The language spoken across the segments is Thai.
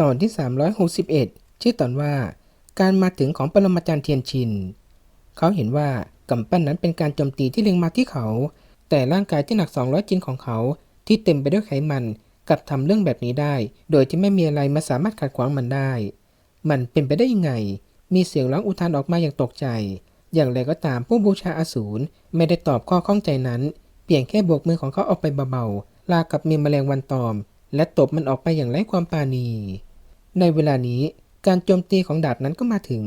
ตอนที่ 361 ชื่อตอนว่า การมาถึงของปรมาจารย์เทียนชิน เขาเห็นว่ากำปั้นนั้นเป็นการโจมตีที่เล็งมาที่เขา แต่ร่างกายที่หนัก 200จินของเขาที่เต็มไปด้วยไขมันกลับทำเรื่องแบบนี้ได้ โดยที่ไม่มีอะไรมาสามารถขัดขวางมันได้ มันเป็นไปได้ยังไง มีเสียงร้องอุทานออกมาอย่างตกใจ อย่างไรก็ตามผู้บูชาอสูรไม่ได้ตอบข้อข้องใจนั้น เพียงแค่โบกมือของเขาออกไปเบาๆลากับมีแมลงวันตอม และตบมันออกไปอย่างไร้ความปราณี ในเวลานี้การโจมตีของดาบนั้นก็มาถึง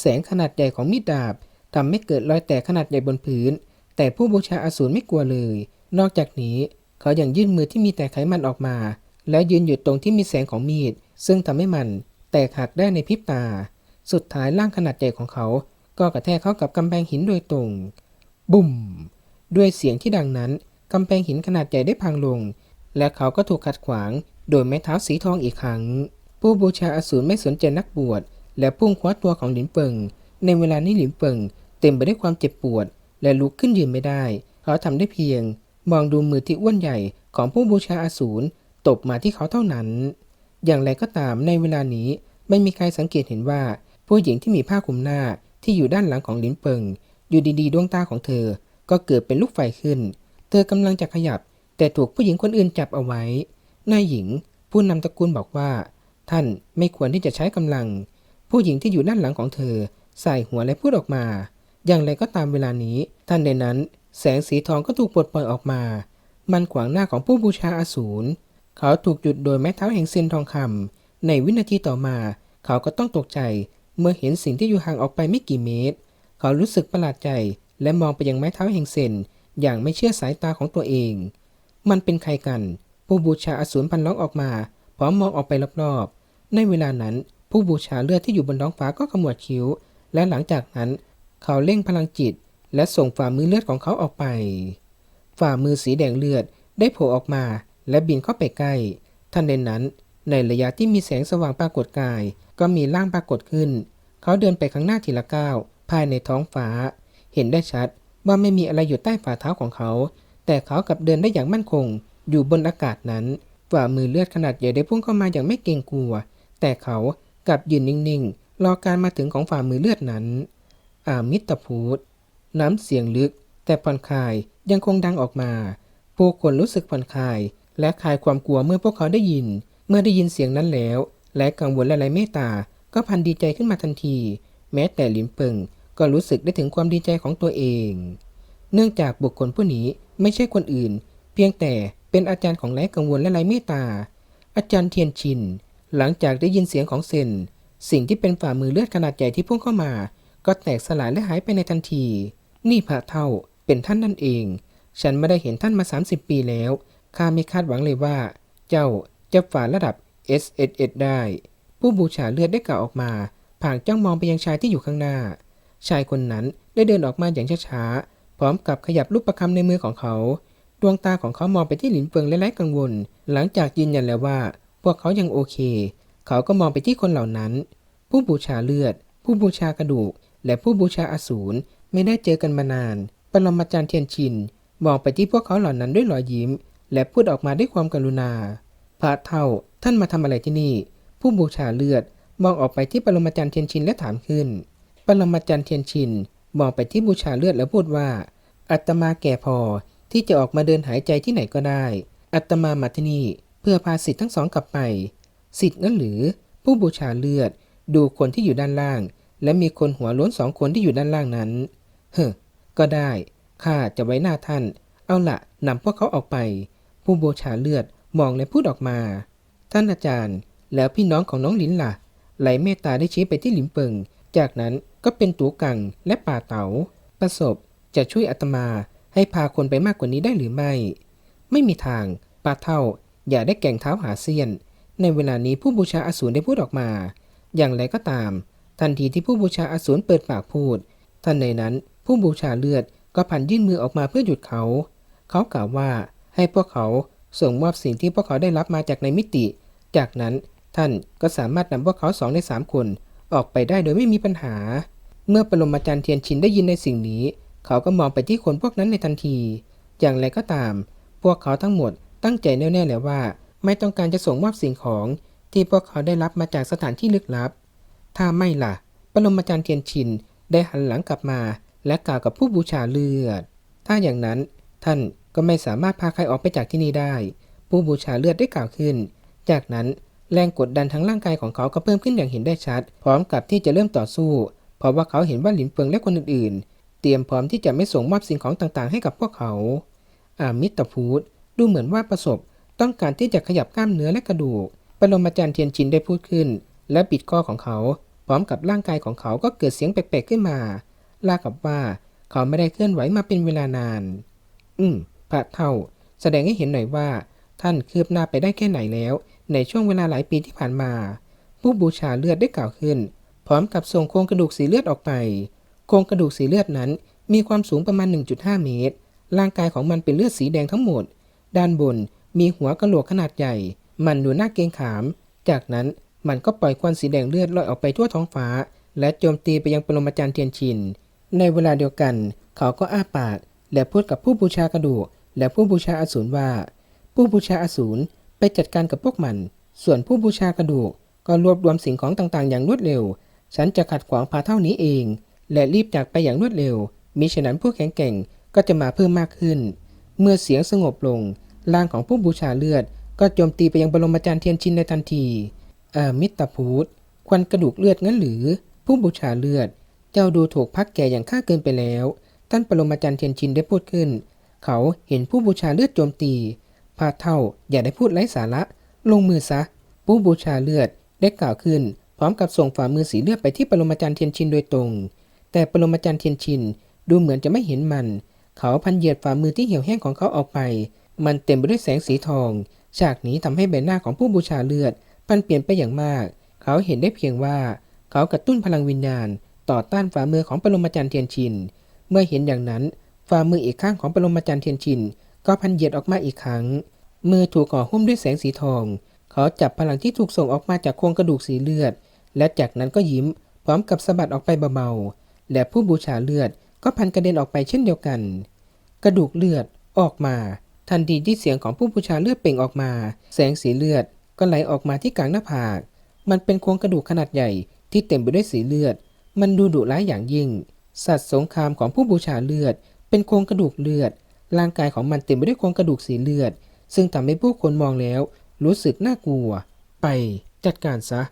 แสงขนาดใหญ่ของมีดดาบทำให้เกิดรอยแตกขนาดใหญ่บนพื้น แต่ผู้บูชาอสูรไม่กลัวเลย นอกจากนี้เขายัางยื่นมือที่มีแต่ไขมันออกมา และยืนอยู่ตรงที่มีแสงของมีด ซึ่งทำให้มันแตกหักได้ในพริบตา สุดท้ายร่างขนาดใหญ่ของเขา ก็กระแทกเข้ากับกำแพงหินโดยตรง บุ่ม ด้วยเสียงที่ดังนั้นกำแพงหินขนาดใหญ่ได้พังลง และเขาก็ถูกขัดขวาง โดยไม้เท้าสีทองอีกครั้ง ผู้บูชาอสูรไม่สนใจนักบวช และพุ่งคว้าตัวของหลินเปิง ในเวลานี้หลินเปิง เต็มไปด้วยความเจ็บปวด และลุกขึ้นยืนไม่ได้ เขาทำได้เพียง มองดูมือที่อ้วนใหญ่ของผู้บูชาอสูรตบมาที่เขาเท่านั้น อย่างไรก็ตามในเวลานี้ไม่มีใครสังเกตเห็นว่า ผู้หญิงที่มีผ้าคลุมหน้าที่อยู่ด้านหลังของหลินเปิง อยู่ดีๆดวงตาของเธอ ก็เกิดเป็นลูกไฟขึ้น เธอกำลังจะขยับ แต่ถูกผู้หญิงคนอื่นจับเอาไว้นายหญิง ผู้นำตระกูลบอกว่า ท่านไม่ควรที่จะใช้กำลัง ผู้หญิงที่อยู่ด้านหลังของเธอ ใส่หัวและพูดออกมา อย่างไรก็ตามเวลานี้ ท่านในนั้น แสงสีทองก็ถูกปลดปล่อยออกมา มันขวางหน้าของผู้บูชาอสูร เขาถูกหยุดโดยไม้เท้าแห่งเซนทองคำในวินาทีต่อมา เขาก็ต้องตกใจ เมื่อเห็นสิ่งที่อยู่ห่างออกไปไม่กี่เมตร เขารู้สึกประหลาดใจ และมองไปยังไม้เท้าแห่งเซนอย่างไม่เชื่อสายตาของตัวเอง มันเป็นใครกัน ผู้บูชาอสูรพันล้องออกมา พร้อมมองออกไปรอบๆ ในเวลานั้นผู้บูชาเลือดที่อยู่บนท้องฟ้าก็ขมวดคิ้ว และหลังจากนั้น เขาเร่งพลังจิต และส่งฝ่ามือเลือดของเขาออกไป ฝ่ามือสีแดงเลือดได้โผล่ออกมา และบินเข้าไปใกล้ทันใดนั้น ในระยะที่มีแสงสว่างปรากฏกาย ก็มีร่างปรากฏขึ้น เขาเดินไปข้างหน้าทีละก้าวภายในท้องฟ้า เห็นได้ชัดว่าไม่มีอะไรอยู่ใต้ฝ่าเท้าของเขา แต่เขากลับเดินได้อย่างมั่นคง อยู่บนอากาศนั้น ฝ่ามือเลือดขนาดใหญ่ได้พุ่งเข้ามาอย่างไม่เกรงกลัว แต่เขากลับยืนนิ่งๆ รอการมาถึงของฝ่ามือเลือดนั้น อามิตรพูดน้ำเสียงลึก แต่ผ่อนคลายยังคงดังออกมา ผู้คนรู้สึกผ่อนคลาย และคลายความกลัวเมื่อพวกเขาได้ยิน เมื่อได้ยินเสียงนั้นแล้ว และกังวลและไรเมตตา ก็พันดีใจขึ้นมาทันที แม้แต่หลินเปิงก็รู้สึกได้ถึงความดีใจของตัวเอง เนื่องจากบุคคลผู้นี้ไม่ใช่คนอื่น เพียงแต่เป็นอาจารย์ของไร้กังวลและไรเมตตา อาจารย์เทียนชิน หลังจากได้ยินเสียงของเซน สิ่งที่เป็นฝ่ามือเลือดขนาดใหญ่ที่พุ่งเข้ามา ก็แตกสลายและหายไปในทันที นี่พระเท่าเป็นท่านนั่นเอง ฉันไม่ได้เห็นท่านมา 30 ปีแล้วข้าไม่คาดหวังเลยว่า เจ้าจะฝ่าระดับ S S S ได้ ผู้บูชาเลือดได้กล่าวออกมาผ่างจ้องมองไปยังชายที่อยู่ข้างหน้า ชายคนนั้นได้เดินออกมาอย่างช้าๆพร้อมกับขยับลูกประคำในมือของเขา ดวงตาของเขามองไปที่หลินเฟิงและไร้กังวล หลังจากยืนยันแล้วว่า พวกเขายังโอเค เขาก็มองไปที่คนเหล่านั้น ผู้บูชาเลือด ผู้บูชากระดูก และผู้บูชาอสูรไม่ได้เจอกันมานาน ปรมาจารย์เทียนชิน มองไปที่พวกเขาเหล่านั้นด้วยรอยยิ้ม และพูดออกมาด้วยความกรุณา พระเท่า ท่านมาทำอะไรที่นี่ ผู้บูชาเลือด มองออกไปที่ปรมาจารย์เทียนชินและถามขึ้น ปรมาจารย์เทียนชิน มองไปที่บูชาเลือดแล้วพูดว่า อัตมาแก่พอที่จะออกมาเดินหายใจที่ไหนก็ได้ อัตมามาที่นี่ เพื่อพาสิทธิ์ทั้งสองกลับไป สิทธิ์นั่นหรือ ผู้บูชาเลือด ดูคนที่อยู่ด้านล่าง และมีคนหัวล้นสองคนที่อยู่ด้านล่างนั้น เฮ้อก็ได้ข้าจะไว้หน้าท่าน เอาละนำพวกเขาออกไป ผู้บูชาเลือดมองและพูดออกมา ท่านอาจารย์ แล้วพี่น้องของน้องลินล่ะ ไหลเมตตาได้ชี้ไปที่หลินเปิง จากนั้นก็เป็นตูกังและป่าเต๋า ประสบจะช่วยอาตมาให้พาคนไปมากกว่านี้ได้หรือไม่ ไม่มีทางป่าเท่า อย่าได้แก่งเท้าหาเซียน ในเวลานี้ผู้บูชาอสูรได้พูดออกมา อย่างไรก็ตาม ทันทีที่ผู้บูชาอสูรเปิดปากพูดทันในนั้นผู้บูชาเลือดก็พันยื่นมือออกมาเพื่อหยุดเขา เขากล่าวว่าให้พวกเขาส่งมอบสิ่งที่พวกเขาได้รับมาจากในมิติ จากนั้นท่านก็สามารถนำพวกเขาสองในสามคน ออกไปได้โดยไม่มีปัญหา เมื่อปรมาจารย์เทียนชินได้ยินในสิ่งนี้ เขาก็มองไปที่คนพวกนั้นในทันที อย่างไรก็ตาม พวกเขาทั้งหมด ตั้งใจแน่ๆแล้วว่า ไม่ต้องการจะส่งมอบสิ่งของที่พวกเขาได้รับมาจากสถานที่ลึกลับ ถ้าไม่ล่ะ ปรมาจารย์เทียนชินได้หันหลังกลับมา และกล่าวกับผู้บูชาเลือด ถ้าอย่างนั้นท่านก็ไม่สามารถพาใครออกไปจากที่นี่ได้ ผู้บูชาเลือดได้กล่าวขึ้น จากนั้นแรงกดดันทั้งร่างกายของเขาก็เพิ่มขึ้นอย่างเห็นได้ชัด พร้อมกับที่จะเริ่มต่อสู้ เพราะว่าเขาเห็นว่าหลินเฟิงและคนอื่นๆ เตรียมพร้อมที่จะไม่ส่งมอบสิ่งของต่างๆ ให้กับพวกเขา อามิตรพูด ดูเหมือนว่าประสบต้องการที่จะขยับกล้ามเนื้อและกระดูกปรมาจารย์เทียนชินได้พูดขึ้น และปิดข้อของเขา พร้อมกับร่างกายของเขาก็เกิดเสียงแปลกๆขึ้นมาลากับว่าเขาไม่ได้เคลื่อนไหวมาเป็นเวลานาน อืมพระเท่า แสดงให้เห็นหน่อยว่า ท่านคืบหน้าไปได้แค่ไหนแล้ว ในช่วงเวลาหลายปีที่ผ่านมา ผู้บูชาเลือดได้กล่าวขึ้น พร้อมกับส่งโครงกระดูกสีเลือดออกไป โครงกระดูกสีเลือดนั้น มีความสูงประมาณ 1.5 เมตร ร่างกายของมันเป็นเลือดสีแดงทั้งหมด ด้านบนมีหัวกะโหลกขนาดใหญ่ มันดูน่าเกรงขาม จากนั้นมันก็ปล่อยควันสีแดงเลือดลอยออกไปทั่วท้องฟ้า และโจมตีไปยังปรมาจารย์เทียนชิน ในเวลาเดียวกัน เขาก็อ้าปากและพูดกับผู้บูชากระดูก และผู้บูชาอสูรว่า ผู้บูชาอสูรไปจัดการกับพวกมัน ส่วนผู้บูชากระดูกก็รวบรวมสิ่งของต่างๆ อย่างรวดเร็ว ฉันจะขัดขวางพาเท่านี้เอง และรีบจากไปอย่างรวดเร็ว มิฉะนั้นผู้แข็งแกร่งก็จะมาเพิ่มมากขึ้น เมื่อเสียงสงบลงร่างของผู้บูชาเลือด ก็โจมตีไปยังบรมอาจารย์เทียนชินในทันทีอามิตรพูดควันกระดูกเลือดงั้นหรือ ผู้บูชาเลือด เจ้าดูถูกพักแก่อย่างข้าเกินไปแล้ว ท่านปรมาจารย์เทียนชินได้พูดขึ้น เขาเห็นผู้บูชาเลือดโจมตี พาเท่าอย่าได้พูดไร้สาระ ลงมือซะ ผู้บูชาเลือดได้กล่าวขึ้น พร้อมกับส่งฝ่ามือสีเลือดไปที่ปรมาจารย์เทียนชินโดยตรง แต่ปรมาจารย์เทียนชินดูเหมือนจะไม่เห็นมัน เขาพันเหยียดฝ่ามือที่เหี่ยวแห้งของเขาออกไป มันเต็มไปด้วยแสงสีทอง ฉากนี้ทำให้ใบหน้าของผู้บูชาเลือดพันเปลี่ยนไปอย่างมาก เขาเห็นได้เพียงว่า เขากระตุ้นพลังวิญญาณ ต่อต้านฝ่ามือของปรมาจารย์เทียนชิน เมื่อเห็นอย่างนั้น ฝ่ามืออีกข้างของปรมาจารย์เทียนชิน ก็พันเหยียดออกมาอีกครั้ง มือถูกห่อหุ้มด้วยแสงสีทอง เขาจับพลังที่ถูกส่งออกมาจากโครงกระดูกสีเลือด และจากนั้นก็ยิ้ม พร้อมกับสะบัดออกไปเบาๆและผู้บูชาเลือด ก็พันกระเด็นออกไปเช่นเดียวกัน กระดูกเลือดออกมา ทันทีที่เสียงของผู้บูชาเลือดเปล่งออกมา แสงสีเลือดก็ไหลออกมาที่กลางหน้าผาก มันเป็นโครงกระดูกขนาดใหญ่ที่เต็มไปด้วยสีเลือด มันดูดุร้ายอย่างยิ่ง สัตว์สงครามของผู้บูชาเลือด เป็นโครงกระดูกเลือด ร่างกายของมันเต็มไปด้วยโครงกระดูกสีเลือด ซึ่งทำให้ผู้คนมองแล้ว รู้สึกน่ากลัว ไปจัดการซะ